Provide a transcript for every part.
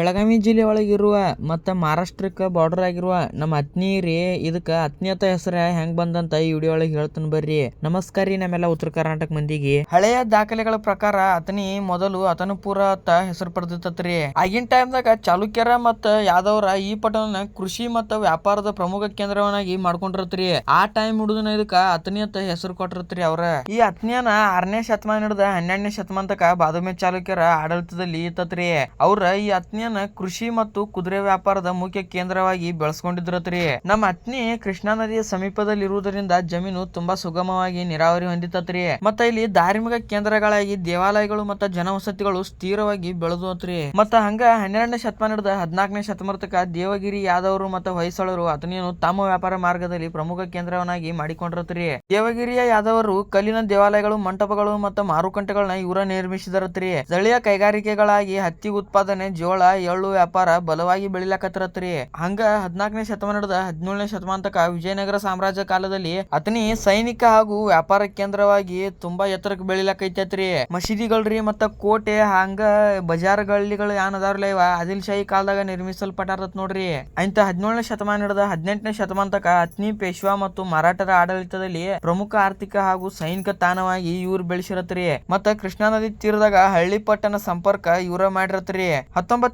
ಬೆಳಗಾವಿ ಜಿಲ್ಲೆ ಒಳಗಿರುವ ಮತ್ತು ಮಹಾರಾಷ್ಟ್ರಕ್ಕೆ ಬಾರ್ಡರ್ ಆಗಿರುವ ನಮ್ಮ ಅತ್ನಿ ರೀ, ಇದಕ್ಕೆ ಅತ್ನಿ ಹೆಸರ ಹೆಂಗ್ ಬಂದಂತ ಈ ವಿಡಿಯೋ ಒಳಗೆ ಹೇಳ್ತಾನೆ ಬರ್ರಿ. ನಮಸ್ಕಾರ ರೀ ನಮ್ಮೆಲ್ಲ ಉತ್ತರ ಕರ್ನಾಟಕ ಮಂದಿಗೆ. ಹಳೆಯ ದಾಖಲೆಗಳ ಪ್ರಕಾರ ಅತ್ನಿ ಮೊದಲು ಅತನಪುರ ಅಂತ ಹೆಸರು ಪಡೆದಿತ್ತತ್ರಿ ಆಗಿನ ಟೈಮ್ದಾಗ ಚಾಲುಕ್ಯರ ಮತ್ತ ಯಾದವರ ಈ ಪಟ್ಟಣ ಕೃಷಿ ಮತ್ತ ವ್ಯಾಪಾರದ ಪ್ರಮುಖ ಕೇಂದ್ರವನ್ನಾಗಿ ಮಾಡ್ಕೊಂಡಿರತ್ರಿ ಆ ಟೈಮ್ ಹುಡುಗನ ಇದಕ್ಕ ಅತನಿ ಅಂತ ಹೆಸರು ಕೊಟ್ಟಿರತ್ರಿ ಅವ್ರ. ಈ ಅತ್ನಿಯನ ಆರನೇ ಶತಮಾನ ಹಿಡಿದ ಹನ್ನೆರಡನೇ ಶತಮಾನ ತಕ ಬಾದಾಮಿ ಚಾಲುಕ್ಯರ ಆಡಳಿತದಲ್ಲಿ ಇತ್ತತ್ರಿ ಅವ್ರ ಈ ಅತ್ನಿಯನ್ನ ಕೃಷಿ ಮತ್ತು ಕುದುರೆ ವ್ಯಾಪಾರದ ಮುಖ್ಯ ಕೇಂದ್ರವಾಗಿ ಬೆಳೆಸ್ಕೊಂಡಿದ್ರತ್ರಿ. ನಮ್ಮ ಅತ್ನಿ ಕೃಷ್ಣಾ ನದಿಯ ಸಮೀಪದಲ್ಲಿ ಇರುವುದರಿಂದ ಜಮೀನು ತುಂಬಾ ಸುಗಮವಾಗಿ ನೀರಾವರಿ ಹೊಂದಿತ್ತತ್ರಿ ಮತ್ತ ಇಲ್ಲಿ ಧಾರ್ಮಿಕ ಕೇಂದ್ರಗಳಾಗಿ ದೇವಾಲಯಗಳು ಮತ್ತ ಜನವಸತಿಗಳು ಸ್ಥಿರವಾಗಿ ಬೆಳೆದತ್ರಿ. ಮತ್ತ ಹಂಗ ಹನ್ನೆರಡನೇ ಶತಮಾನದ ಹದಿನಾಲ್ಕನೇ ಶತಮಾನತಕ ದೇವಗಿರಿ ಯಾದವರು ಮತ್ತ ಹೊಯ್ಸಳರು ಅತನಿಯನ್ನು ತಮ್ಮ ವ್ಯಾಪಾರ ಮಾರ್ಗದಲ್ಲಿ ಪ್ರಮುಖ ಕೇಂದ್ರವನ್ನಾಗಿ ಮಾಡಿಕೊಂಡಿರತ್ರಿ. ದೇವಗಿರಿಯ ಯಾದವರು ಕಲ್ಲಿನ ದೇವಾಲಯಗಳು, ಮಂಟಪಗಳು ಮತ್ತು ಮಾರುಕಟ್ಟೆಗಳನ್ನ ಇವರ ನಿರ್ಮಿಸಿದರತ್ರಿ. ಸ್ಥಳೀಯ ಕೈಗಾರಿಕೆಗಳಾಗಿ ಹತ್ತಿ ಉತ್ಪಾದನೆ, ಜೋಳ ಎಳ್ಳು ವ್ಯಾಪಾರ ಬಲವಾಗಿ ಬೆಳಿಲಾಕತ್ತಿರತ್ರಿ. ಹಂಗ ಹದಿನಾಲ್ಕನೇ ಶತಮಾನದ ಹದಿನೇಳನೇ ಶತಮಾನ ತಕ ವಿಜಯನಗರ ಸಾಮ್ರಾಜ್ಯ ಕಾಲದಲ್ಲಿ ಅತನಿ ಸೈನಿಕ ಹಾಗೂ ವ್ಯಾಪಾರ ಕೇಂದ್ರವಾಗಿ ತುಂಬಾ ಎತ್ತರಕ್ಕೆ ಬೆಳಿಲಾಕೈತೈತ್ರಿ. ಮಸೀದಿಗಳ್ರಿ ಮತ್ತ ಕೋಟೆ, ಹಂಗ ಬಜಾರ್ ಗಳ್ಳಿಗಳು ಏನದಾರ್ಲ ಇವ, ಆದಿಲ್ ಶಾಹಿ ಕಾಲದಾಗ ನಿರ್ಮಿಸಲ್ಪಟ್ಟಾರತ್ ನೋಡ್ರಿ. ಅಂತ ಹದಿನೇಳನೇ ಶತಮಾನ ಹಿಡಿದ ಹದಿನೆಂಟನೇ ಶತಮಾನ ತಕ ಅತ್ನಿ, ಪೇಶ್ವಾ ಮತ್ತು ಮರಾಠರ ಆಡಳಿತದಲ್ಲಿ ಪ್ರಮುಖ ಆರ್ಥಿಕ ಹಾಗೂ ಸೈನಿಕ ತಾಣವಾಗಿ ಇವ್ರು ಬೆಳೆಸಿರತ್ರಿ. ಮತ್ತ ಕೃಷ್ಣಾ ನದಿ ತೀರದಾಗ ಹಳ್ಳಿ ಪಟ್ಟಣ ಸಂಪರ್ಕ ಇವ್ರ ಮಾಡಿರತ್ರಿ.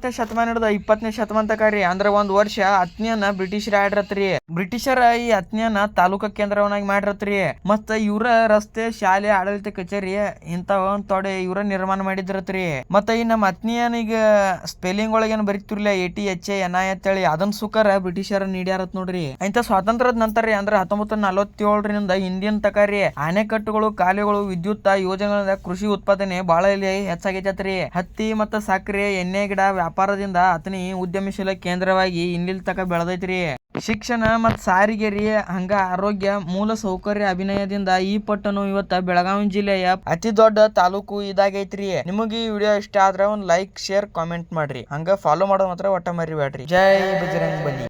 ಹತ್ತೊಂಬತ್ತನೇ ಶತಮಾನ ಹಿಡಿದ ಇಪ್ಪತ್ತನೇ ಶತಮಾನ ತಕ ರೀ ಅಂದ್ರ ಒಂದ್ ವರ್ಷ ಅತ್ನಿಯನ್ನ ಬ್ರಿಟಿಷರ ಆಡ್ರತ್ರಿ. ಬ್ರಿಟಿಷರ ಈ ಹತ್ನಿಯನ್ನ ತಾಲೂಕಾ ಕೇಂದ್ರವನ್ನಾಗಿ ಮಾಡಿರತ್ರಿ. ಮತ್ತ ಇವರ ರಸ್ತೆ, ಶಾಲೆ, ಆಡಳಿತ ಕಚೇರಿ ಇಂಥವ ತೊಡೆ ಇವರ ನಿರ್ಮಾಣ ಮಾಡಿದ್ರತ್ರಿ. ಮತ್ತ ಈ ನಮ್ಮ ಹತ್ನಿಯನಿಗ ಸ್ಪೆಲ್ಲಿಂಗ್ ಒಳಗೇನು ಬರೀತಿರ್ಲಿಲ್ಲ A T H N I ಅಂತೇಳಿ ಅದನ್ ಸುಖರ ಬ್ರಿಟಿಷರ ನೀಡ್ಯಾರತ್ ನೋಡ್ರಿ. ಇಂಥ ಸ್ವಾತಂತ್ರ್ಯದ ನಂತರ ರೀ, ಅಂದ್ರ ಹತ್ತೊಂಬತ್ತು ನಲವತ್ತೇಳರಿಂದ ಹಿಂದಿನ ತಕ ರೀ ಅಣೆಕಟ್ಟುಗಳು ಕಾಲುಗಳು ವಿದ್ಯುತ್ ಯೋಜನೆಗಳಿಂದ ಕೃಷಿ ಉತ್ಪಾದನೆ ಬಹಳ ಇಲ್ಲಿ ಹತ್ತಿ ಮತ್ತ ಸಕ್ಕರೆ ಎಣ್ಣೆ, ಗಿಡ ವ್ಯಾಪಾರದಿಂದ ಅತನಿ ಉದ್ಯಮಶೀಲ ಕೇಂದ್ರವಾಗಿ ಇನ್ನಿಲ್ ತಕ ಬೆಳೆದೈತ್ರಿ. ಶಿಕ್ಷಣ ಮತ್ತು ಸಾರಿಗೆ ರೀ ಹಂಗ ಆರೋಗ್ಯ ಮೂಲ ಸೌಕರ್ಯ ಅಭಿನಯದಿಂದ ಈ ಪಟ್ಟನು ಇವತ್ತ ಬೆಳಗಾವಿ ಜಿಲ್ಲೆಯ ಅತಿ ದೊಡ್ಡ ತಾಲೂಕು ಇದಾಗೈತ್ರಿ. ನಿಮಗೆ ಈ ವಿಡಿಯೋ ಇಷ್ಟ ಆದ್ರೆ ಒಂದ್ ಲೈಕ್, ಶೇರ್, ಕಾಮೆಂಟ್ ಮಾಡ್ರಿ. ಹಂಗ ಫಾಲೋ ಮಾಡೋ ಮಾತ್ರ ಒಟ್ಟ ಮರಿಬೇಡ್ರಿ ಜೈ ಬಜರಂಗ್ ಬಲಿ.